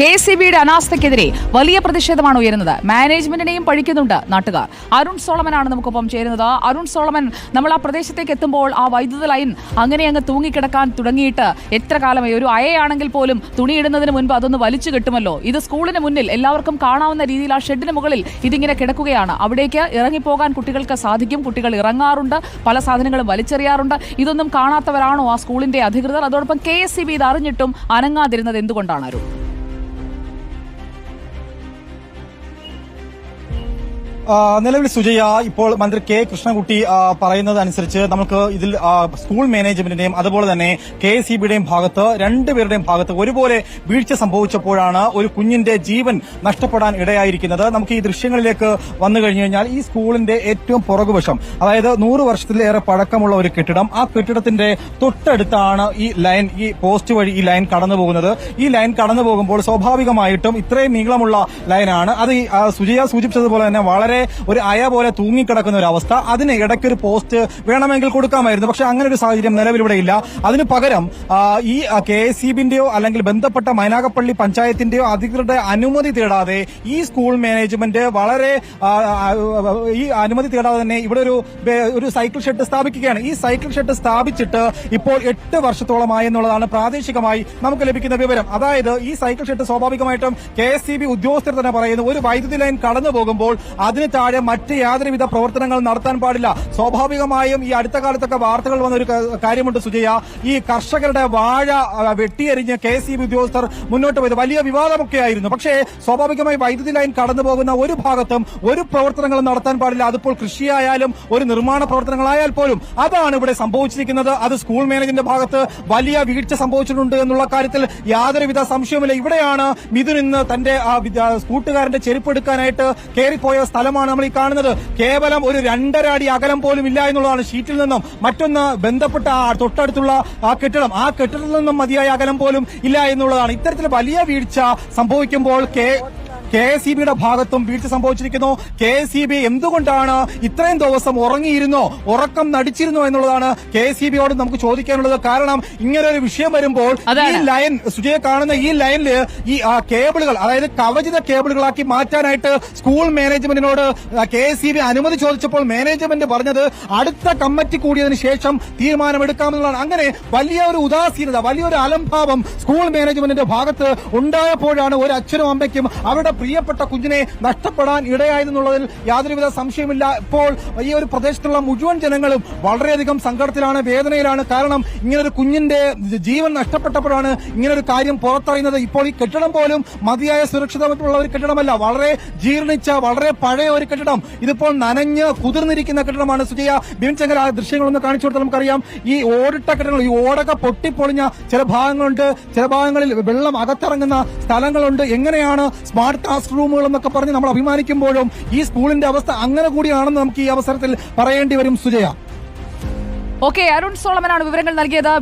K C ബിയുടെ അനാസ്ഥയ്ക്കെതിരെ വലിയ പ്രതിഷേധമാണ് ഉയരുന്നത്. മാനേജ്മെന്റിനെയും പഴിക്കുന്നുണ്ട് നാട്ടുകാർ. അരുൺ സോളമനാണ് നമുക്കൊപ്പം ചേരുന്നത്. അരുൺ സോളമൻ നമ്മൾ ആ പ്രദേശത്തേക്ക് എത്തുമ്പോൾ ആ വൈദ്യുത ലൈൻ അങ്ങനെ അങ്ങ് തൂങ്ങിക്കിടക്കാൻ തുടങ്ങിയിട്ട് എത്ര കാലമായി? ഒരു അയയാണെങ്കിൽ പോലും തുണിയിടുന്നതിന് മുൻപ് അതൊന്ന് വലിച്ചു കിട്ടുമല്ലോ? ഇത് സ്കൂളിന് മുന്നിൽ എല്ലാവർക്കും കാണാവുന്ന രീതിയിൽ ആ ഷെഡിന് മുകളിൽ ഇതിങ്ങനെ കിടക്കുകയാണ്. അവിടേക്ക് ഇറങ്ങിപ്പോകാൻ കുട്ടികൾക്ക് സാധിക്കും. കുട്ടികൾ ഇറങ്ങാറുണ്ട്. പല സാധനങ്ങളും വലിച്ചെറിയാറുണ്ട്. ഇതൊന്നും കാണാത്തവരാണോ ആ സ്കൂളിന്റെ അധികൃതർ? അതോടൊപ്പം കെ എസ് സി ബി ഇത് അറിഞ്ഞിട്ടും അനങ്ങാതിരുന്നത് എന്തുകൊണ്ടാണ് അരുൺ? നിലവിൽ സുജയ ഇപ്പോൾ മന്ത്രി കെ കൃഷ്ണകുട്ടി പറയുന്നത് അനുസരിച്ച് നമുക്ക് ഇതിൽ സ്കൂൾ മാനേജ്മെന്റിന്റെയും അതുപോലെ തന്നെ കെ എസ് സി ബിയുടെയും ഭാഗത്ത് രണ്ടുപേരുടെയും ഭാഗത്ത് ഒരുപോലെ വീഴ്ച സംഭവിച്ചപ്പോഴാണ് ഒരു കുഞ്ഞിന്റെ ജീവൻ നഷ്ടപ്പെടാൻ ഇടയായിരിക്കുന്നത്. നമുക്ക് ഈ ദൃശ്യങ്ങളിലേക്ക് വന്നു കഴിഞ്ഞു കഴിഞ്ഞാൽ ഈ സ്കൂളിന്റെ ഏറ്റവും പുറകുവശം അതായത് നൂറ് വർഷത്തിലേറെ പഴക്കമുള്ള ഒരു കെട്ടിടം. ആ കെട്ടിടത്തിന്റെ തൊട്ടടുത്താണ് ഈ ലൈൻ ഈ പോസ്റ്റ് വഴി ഈ ലൈൻ കടന്നു പോകുന്നത്. ഈ ലൈൻ കടന്നു പോകുമ്പോൾ സ്വാഭാവികമായിട്ടും ഇത്രയും നീളമുള്ള ലൈനാണ്. അത് സുജയ സൂചിപ്പിച്ചതുപോലെ തന്നെ വളരെ ഒരു അയ പോലെ തൂങ്ങിക്കിടക്കുന്ന ഒരു അവസ്ഥ. അതിന് ഇടയ്ക്ക് ഒരു പോസ്റ്റ് വേണമെങ്കിൽ കൊടുക്കാമായിരുന്നു. പക്ഷെ അങ്ങനെ ഒരു സാഹചര്യം നിലവിലിവിടെ ഇല്ല. അതിന് പകരം ഈ കെ എസ് അല്ലെങ്കിൽ ബന്ധപ്പെട്ട മൈനാഗപ്പള്ളി പഞ്ചായത്തിന്റെയോ അധികൃതരുടെ അനുമതി തേടാതെ ഈ സ്കൂൾ മാനേജ്മെന്റ് വളരെ ഈ അനുമതി തേടാതെ തന്നെ ഇവിടെ ഒരു ഒരു സൈക്കിൾ ഷെഡ് സ്ഥാപിക്കുകയാണ്. ഈ സൈക്കിൾ ഷെഡ് സ്ഥാപിച്ചിട്ട് ഇപ്പോൾ എട്ട് വർഷത്തോളമായി എന്നുള്ളതാണ് പ്രാദേശികമായി നമുക്ക് ലഭിക്കുന്ന വിവരം. അതായത് ഈ സൈക്കിൾ ഷെഡ് സ്വാഭാവികമായിട്ടും കെ എസ് സി ബി ഉദ്യോഗസ്ഥർ തന്നെ പറയുന്നു. ഒരു വൈദ്യുതി ലൈൻ കടന്നു പോകുമ്പോൾ അതിന് താഴെ മറ്റ് യാതൊരുവിധ പ്രവർത്തനങ്ങൾ നടത്താൻ പാടില്ല. സ്വാഭാവികമായും ഈ അടുത്ത കാലത്തൊക്കെ വാർത്തകൾ വന്ന ഒരു കാര്യമുണ്ട് സുജയ. ഈ കർഷകരുടെ വാഴ വെട്ടിയെറിഞ്ഞ് കെ എസ് ഉദ്യോഗസ്ഥർ മുന്നോട്ട് പോയത് വലിയ വിവാദമൊക്കെ ആയിരുന്നു. പക്ഷേ സ്വാഭാവികമായി വൈദ്യുതി ലൈൻ കടന്നു പോകുന്ന ഒരു ഭാഗത്തും ഒരു പ്രവർത്തനങ്ങളും നടത്താൻ പാടില്ല. അതിപ്പോൾ കൃഷിയായാലും ഒരു നിർമ്മാണ പ്രവർത്തനങ്ങളായാൽ പോലും അതാണ് ഇവിടെ സംഭവിച്ചിരിക്കുന്നത്. അത് സ്കൂൾ മാനേജിന്റെ ഭാഗത്ത് വലിയ വീഴ്ച സംഭവിച്ചിട്ടുണ്ട് എന്നുള്ള കാര്യത്തിൽ യാതൊരുവിധ സംശയവുമില്ല. ഇവിടെയാണ് മിഥുൻ ഇന്ന് തന്റെ കൂട്ടുകാരന്റെ ചെരുപ്പ് എടുക്കാനായിട്ട് കയറിപ്പോയ സ്ഥലമാണ് നമ്മൾ ഈ കാണുന്നത്. കേവലം ഒരു രണ്ടര അടി അകലം പോലും ഇല്ല എന്നുള്ളതാണ് ഷീറ്റിൽ നിന്നും മറ്റൊന്ന് ബന്ധപ്പെട്ട ആ തൊട്ടടുത്തുള്ള ആ കെട്ടിടം. ആ കെട്ടിടത്തിൽ നിന്നും മതിയായ അകലം പോലും ഇല്ല എന്നുള്ളതാണ്. ഇത്തരത്തിൽ വലിയ വീഴ്ച സംഭവിക്കുമ്പോൾ കെ കെ എസ് ഇ ബിയുടെ ഭാഗത്തും വീഴ്ച സംഭവിച്ചിരിക്കുന്നു. കെ എസ് ഇ ബി എന്തുകൊണ്ടാണ് ഇത്രയും ദിവസം ഉറങ്ങിയിരുന്നോ? ഉറക്കം നടിച്ചിരുന്നോ എന്നുള്ളതാണ് കെ എസ് ഇ ബിയോട് നമുക്ക് ചോദിക്കാനുള്ളത്. കാരണം ഇങ്ങനെ ഒരു വിഷയം വരുമ്പോൾ ഈ ലൈൻ സുജയെ കാണുന്ന ഈ ലൈനിൽ ഈ കേബിളുകൾ അതായത് കവചിത കേബിളുകളാക്കി മാറ്റാനായിട്ട് സ്കൂൾ മാനേജ്മെന്റിനോട് കെ എസ് ഇ ബി അനുമതി ചോദിച്ചപ്പോൾ മാനേജ്മെന്റ് പറഞ്ഞത് അടുത്ത കമ്മിറ്റി കൂടിയതിനു ശേഷം തീരുമാനമെടുക്കാമെന്നുള്ളതാണ്. അങ്ങനെ വലിയ ഒരു ഉദാസീനത വലിയൊരു അലംഭാവം സ്കൂൾ മാനേജ്മെന്റിന്റെ ഭാഗത്ത് ഉണ്ടായപ്പോഴാണ് ഒരു അച്ഛനും അമ്മയ്ക്കും അവരുടെ പ്രിയപ്പെട്ട കുഞ്ഞിനെ നഷ്ടപ്പെടാൻ ഇടയായതെന്നുള്ളതിൽ യാതൊരുവിധ സംശയമില്ല ഇപ്പോൾ ഈ ഒരു പ്രദേശത്തുള്ള മുഴുവൻ ജനങ്ങളും വളരെയധികം സങ്കടത്തിലാണ് വേദനയിലാണ്. കാരണം ഇങ്ങനൊരു കുഞ്ഞിന്റെ ജീവൻ നഷ്ടപ്പെട്ടപ്പോഴാണ് ഇങ്ങനൊരു കാര്യം പുറത്തറിയുന്നത്. ഇപ്പോൾ ഈ കെട്ടിടം പോലും മതിയായ സുരക്ഷിതമായിട്ടുള്ള ഒരു കെട്ടിടമല്ല. വളരെ ജീർണിച്ച വളരെ പഴയ ഒരു കെട്ടിടം. ഇതിപ്പോൾ നനഞ്ഞ് കുതിർന്നിരിക്കുന്ന കെട്ടിടമാണ്. സുജയ ചങ്കർ ആ ദൃശ്യങ്ങളൊന്ന് കാണിച്ചു കൊടുത്താൽ നമുക്കറിയാം. ഈ ഓടിട്ട കെട്ടിടങ്ങൾ ഈ ഓടൊക്കെ പൊട്ടിപ്പൊളിഞ്ഞ ചില ഭാഗങ്ങളുണ്ട്. ചില ഭാഗങ്ങളിൽ വെള്ളം അകത്തിറങ്ങുന്ന സ്ഥലങ്ങളുണ്ട്. എങ്ങനെയാണ് സ്മാർട്ട് ക്ലാസ് റൂമുകൾ എന്നൊക്കെ പറഞ്ഞ് നമ്മൾ അഭിമാനിക്കുമ്പോഴും ഈ സ്കൂളിന്റെ അവസ്ഥ അങ്ങനെ കൂടിയാണെന്ന് നമുക്ക് ഈ അവസരത്തിൽ പറയേണ്ടി വരും സുജയ. ഓക്കെ അരുൺ സോളമനാണ് വിവരങ്ങൾ നൽകിയത്.